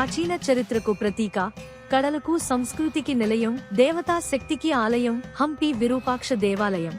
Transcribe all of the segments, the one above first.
ప్రాచీన చరిత్రకు ప్రతీక. కళలకు సంస్కృతికి నిలయం దేవతా శక్తికి ఆలయం హంపి విరూపాక్ష దేవాలయం.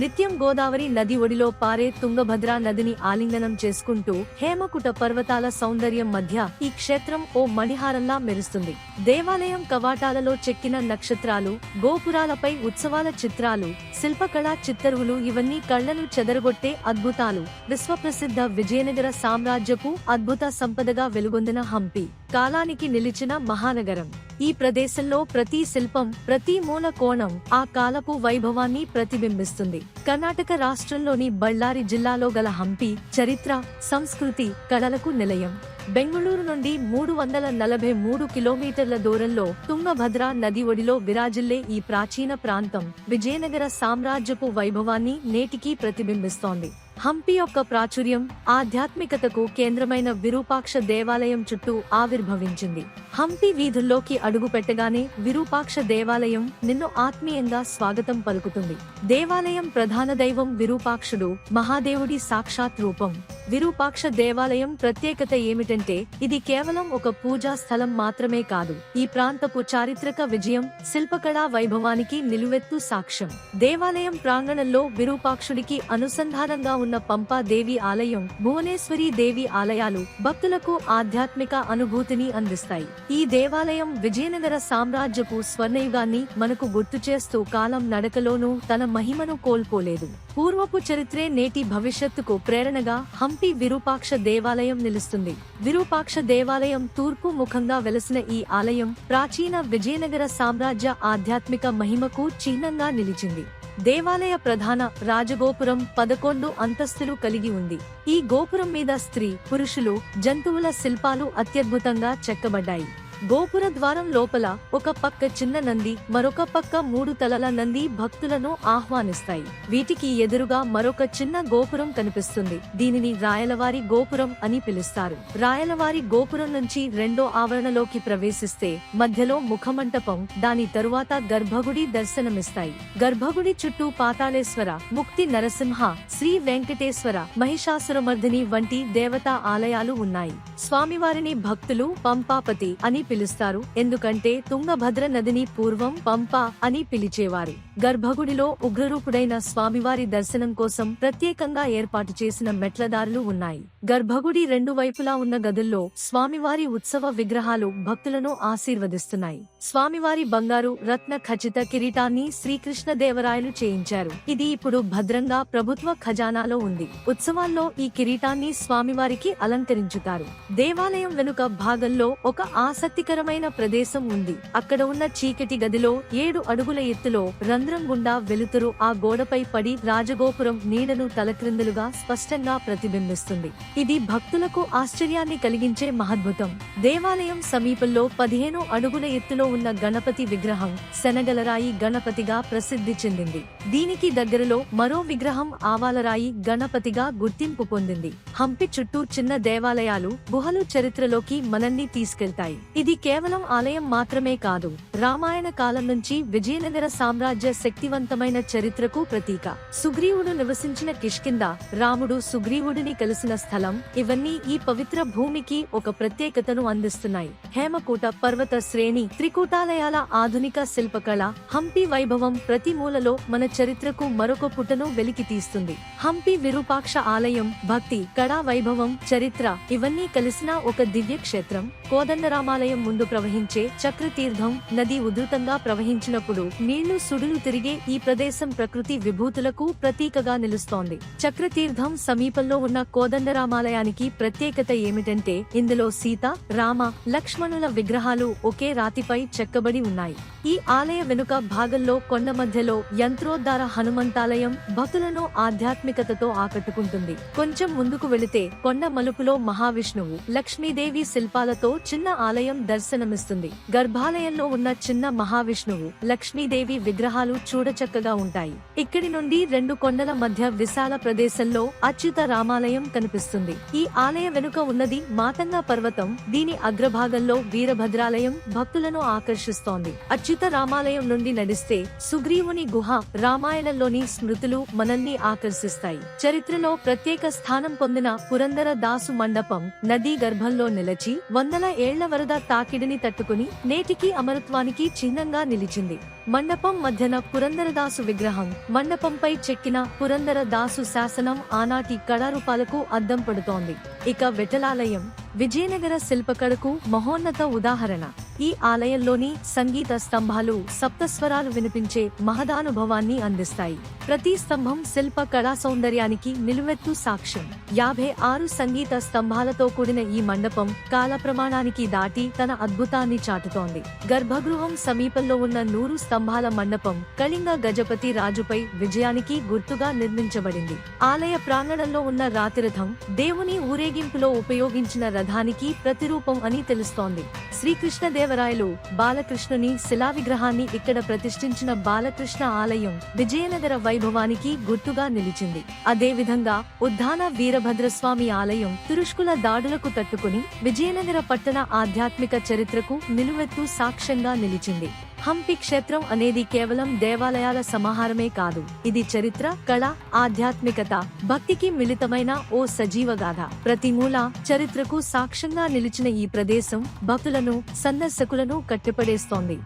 నిత్యం గోదావరి నది ఒడిలో పారే తుంగభద్ర నదిని ఆలింగనం చేసుకుంటూ హేమకుట పర్వతాల సౌందర్యం మధ్య ఈ క్షేత్రం ఓ మణిహారంలా మెరుస్తుంది. దేవాలయం కవాటాలలో చెక్కిన నక్షత్రాలు గోపురాలపై ఉత్సవాల చిత్రాలు శిల్పకళా చిత్తరువులు ఇవన్నీ కళ్ళను చెదరగొట్టే అద్భుతాలు. విశ్వప్రసిద్ధ విజయనగర సామ్రాజ్యపు అద్భుత సంపదగా వెలుగొందిన హంపి కాలానికి నిలిచిన మహానగరం. ఈ ప్రదేశంలో ప్రతి శిల్పం ప్రతి మూల కోణం ఆ కాలపు వైభవాన్ని ప్రతిబింబిస్తుంది. కర్ణాటక రాష్ట్రంలోని బళ్ళారి జిల్లాలో గల హంపి చరిత్ర సంస్కృతి కళలకు నిలయం. బెంగళూరు నుండి మూడు వందల నలభై మూడు కిలోమీటర్ల దూరంలో తుంగభద్ర నది ఒడిలో విరాజిల్లే ఈ ప్రాచీన ప్రాంతం విజయనగర సామ్రాజ్యపు వైభవాన్ని నేటికీ ప్రతిబింబిస్తోంది. హంపి యొక్క ప్రాచుర్యం ఆధ్యాత్మికతకు కేంద్రమైన విరూపాక్ష దేవాలయం చుట్టూ ఆవిర్భవించింది. హంపి వీధుల్లోకి అడుగు పెట్టగానే విరూపాక్ష దేవాలయం నిన్ను ఆత్మీయంగా స్వాగతం పలుకుతుంది. దేవాలయం ప్రధాన దైవం విరూపాక్షుడు మహాదేవుడి సాక్షాత్ రూపం. విరూపాక్ష దేవాలయం ప్రత్యేకత ఏమిటంటే ఇది కేవలం ఒక పూజా స్థలం మాత్రమే కాదు ఈ ప్రాంతపు చారిత్రక విజయం శిల్పకళా వైభవానికి నిలువెత్తు సాక్ష్యం. దేవాలయం ప్రాంగణంలో విరూపాక్షుడికి అనుసంధానంగా ఉన్న పంపా దేవి ఆలయం భువనేశ్వరి దేవి ఆలయాలు భక్తులకు ఆధ్యాత్మిక అనుభూతిని అందిస్తాయి. ఈ దేవాలయం విజయనగర సామ్రాజ్యపు స్వర్ణయుగాన్ని మనకు గుర్తు చేస్తూ కాలం నడకలోనూ తన మహిమను కోల్పోలేదు. పూర్వపు చరిత్రే నేటి భవిష్యత్తుకు ప్రేరణగా హంపి విరూపాక్ష దేవాలయం నిలుస్తుంది. విరూపాక్ష దేవాలయం తూర్పు ముఖంగా వెలసిన ఈ ఆలయం ప్రాచీన విజయనగర సామ్రాజ్య ఆధ్యాత్మిక మహిమకు చిహ్నంగా నిలిచింది. దేవాలయ ప్రధాన రాజగోపురం పదకొండు అంతస్తులు కలిగి ఉంది. ఈ గోపురం మీద స్త్రీ పురుషులు జంతువుల శిల్పాలు అత్యద్భుతంగా చెక్కబడ్డాయి. గోపుర ద్వారం లోపల ఒక పక్క చిన్న నంది మరొక పక్క మూడు తలల నంది భక్తులను ఆహ్వానిస్తాయి. వీటికి ఎదురుగా మరొక చిన్న గోపురం కనిపిస్తుంది. దీనిని రాయలవారి గోపురం అని పిలుస్తారు. రాయలవారి గోపురం నుంచి రెండో ఆవరణలోకి ప్రవేశిస్తే మధ్యలో ముఖమంటపం దాని తరువాత గర్భగుడి దర్శనమిస్తాయి. గర్భగుడి చుట్టూ పాతాళేశ్వర ముక్తి నరసింహ శ్రీ వెంకటేశ్వర మహిషాసురమర్దిని వంటి దేవతా ఆలయాలు ఉన్నాయి. స్వామివారిని భక్తులు పంపాపతి అని పిలుస్తారు. ఎందుకంటే తుంగభద్ర నదిని పూర్వం పంప అని పిలిచేవారు. గర్భగుడిలో ఉగ్రరూపుడైన స్వామివారి దర్శనం కోసం ప్రత్యేకంగా ఏర్పాటు చేసిన మెట్లదారులు ఉన్నాయి. గర్భగుడి రెండు వైపులా ఉన్న గదుల్లో స్వామివారి ఉత్సవ విగ్రహాలు భక్తులను ఆశీర్వదిస్తున్నాయి. స్వామివారి బంగారు రత్న ఖచ్చిత కిరీటాన్ని శ్రీకృష్ణ దేవరాయలు చేయించారు. ఇది ఇప్పుడు భద్రంగా ప్రభుత్వ ఖజానాలో ఉంది. ఉత్సవాల్లో ఈ కిరీటాన్ని స్వామివారికి అలంకరించుతారు. దేవాలయం వెనుక భాగంలో ఒక ఆసక్తి ఆసక్తికరమైన ప్రదేశం ఉంది. అక్కడ ఉన్న చీకటి గదిలో ఏడు అడుగుల ఎత్తులో రంధ్రం గుండా వెలుతురు ఆ గోడపై పడి రాజగోపురం నీడను తలక్రిందులుగా స్పష్టంగా ప్రతిబింబిస్తుంది. ఇది భక్తులకు ఆశ్చర్యాన్ని కలిగించే మహద్భుతం. దేవాలయం సమీపంలో పదిహేను అడుగుల ఎత్తులో ఉన్న గణపతి విగ్రహం శనగలరాయి గణపతిగా ప్రసిద్ధి చెందింది. దీనికి దగ్గరలో మరో విగ్రహం ఆవాలరాయి గణపతిగా గుర్తింపు పొందింది. హంపి చుట్టూ చిన్న దేవాలయాలు గుహలు చరిత్రలోకి మనల్ని తీసుకెళ్తాయి. ఇది కేవలం ఆలయం మాత్రమే కాదు రామాయణ కాలం నుంచి విజయనగర సామ్రాజ్య శక్తివంతమైన చరిత్రకు ప్రతీక. సుగ్రీవుడు నివసించిన కిష్కింద రాముడు సుగ్రీవుడిని కలిసిన స్థలం ఇవన్నీ ఈ పవిత్ర భూమికి ఒక ప్రత్యేకతను అందిస్తున్నాయి. హేమకూట పర్వత శ్రేణి త్రికూటాలయాల ఆధునిక శిల్పకళ హంపి వైభవం ప్రతి మూలలో మన చరిత్రకు మరొక పుటను వెలికి తీస్తుంది హంపి విరూపాక్ష ఆలయం భక్తి కళా వైభవం చరిత్ర ఇవన్నీ కలిసిన ఒక దివ్య క్షేత్రం కోదండరామాలయం ముందు ప్రవహించే చక్రతీర్థం నది ఉధృతంగా ప్రవహించినప్పుడు నీళ్ళు సుడులు తిరిగే ఈ ప్రదేశం ప్రకృతి విభూతులకు ప్రతీకగా నిలుస్తోంది. చక్రతీర్థం సమీపంలో ఉన్న కోదండరామాలయానికి ప్రత్యేకత ఏమిటంటే ఇందులో సీత రామ లక్ష్మణుల విగ్రహాలు ఒకే రాతిపై చెక్కబడి ఉన్నాయి. ఈ ఆలయ వెనుక భాగంలో కొండ మధ్యలో యంత్రోద్ధార హనుమంతాలయం భక్తులను ఆధ్యాత్మికతతో ఆకట్టుకుంటుంది. కొంచెం ముందుకు వెళితే కొండ మలుపులో మహావిష్ణువు లక్ష్మీదేవి శిల్పాలతో చిన్న ఆలయం దర్శనమిస్తుంది. గర్భాలయంలో ఉన్న చిన్న మహావిష్ణువు లక్ష్మీదేవి విగ్రహాలు చూడచక్కగా ఉంటాయి. ఇక్కడి నుండి రెండు కొండల మధ్య విశాల ప్రదేశంలో అచ్యుత రామాలయం కనిపిస్తుంది. ఈ ఆలయ వెనుక ఉన్నది మాతంగా పర్వతం. దీని అగ్రభాగంలో వీరభద్రాలయం భక్తులను ఆకర్షిస్తోంది. అచ్యుత రామాలయం నుండి నడిస్తే సుగ్రీవుని గుహ రామాయణంలోని స్మృతులు మనల్ని ఆకర్షిస్తాయి. చరిత్రలో ప్రత్యేక స్థానం పొందిన పురందర దాసు మండపం నదీ గర్భంలో నిలచి వందల ఏళ్ళ వరద తాకిడిని తట్టుకుని నేటికీ అమరత్వానికి చిహ్నంగా నిలిచింది. మండపం మధ్యన పురందరదాసు విగ్రహం. మండపంపై చెక్కిన పురందర దాసు శాసనం ఆనాటి కళారూపాలకు అద్దం పడుతోంది. ఇక విఠలాలయం విజయనగర శిల్పకళకు మహోన్నత ఉదాహరణ. ఈ ఆలయంలోని సంగీత స్తంభాలు సప్తస్వరాలు వినిపించే మహదానుభవాన్ని అందిస్తాయి. ప్రతి స్తంభం శిల్ప కళా సౌందర్యానికి నిలువెత్తు సాక్ష్యం. యాభై ఆరు సంగీత స్తంభాలతో కూడిన ఈ మండపం కాల ప్రమాణానికి దాటి తన అద్భుతాన్ని చాటుతోంది. గర్భగృహం సమీపంలో ఉన్న నూరు స్తంభాల మండపం కళింగ గజపతి రాజుపై విజయానికి గుర్తుగా నిర్మించబడింది. ఆలయ ప్రాంగణంలో ఉన్న రాతిరథం దేవుని ఊరేగింపులో ఉపయోగించిన రథానికి ప్రతిరూపం అని తెలుస్తోంది. శ్రీకృష్ణదేవరాయలు బాలకృష్ణుని శిలా విగ్రహాన్ని ఇక్కడ ప్రతిష్ఠించిన బాలకృష్ణ ఆలయం విజయనగర వైభవానికి గుర్తుగా నిలిచింది. అదేవిధంగా ఉద్దాన వీరభద్రస్వామి ఆలయం తురుష్కుల దాడులకు తట్టుకుని విజయనగర పట్టణ ఆధ్యాత్మిక చరిత్రకు నిలువెత్తు సాక్ష్యంగా నిలిచింది. హంపి క్షేత్రం అనేది కేవలం దేవాలయాల సమాహారమే కాదు. ఇది చరిత్ర కళ ఆధ్యాత్మికత భక్తికి మిళితమైన ఓ సజీవ గాథ. ప్రతి మూల చరిత్రకు సాక్ష్యంగా నిలిచిన ఈ ప్రదేశం భక్తులను సందర్శకులను కట్టిపడేస్తోంది.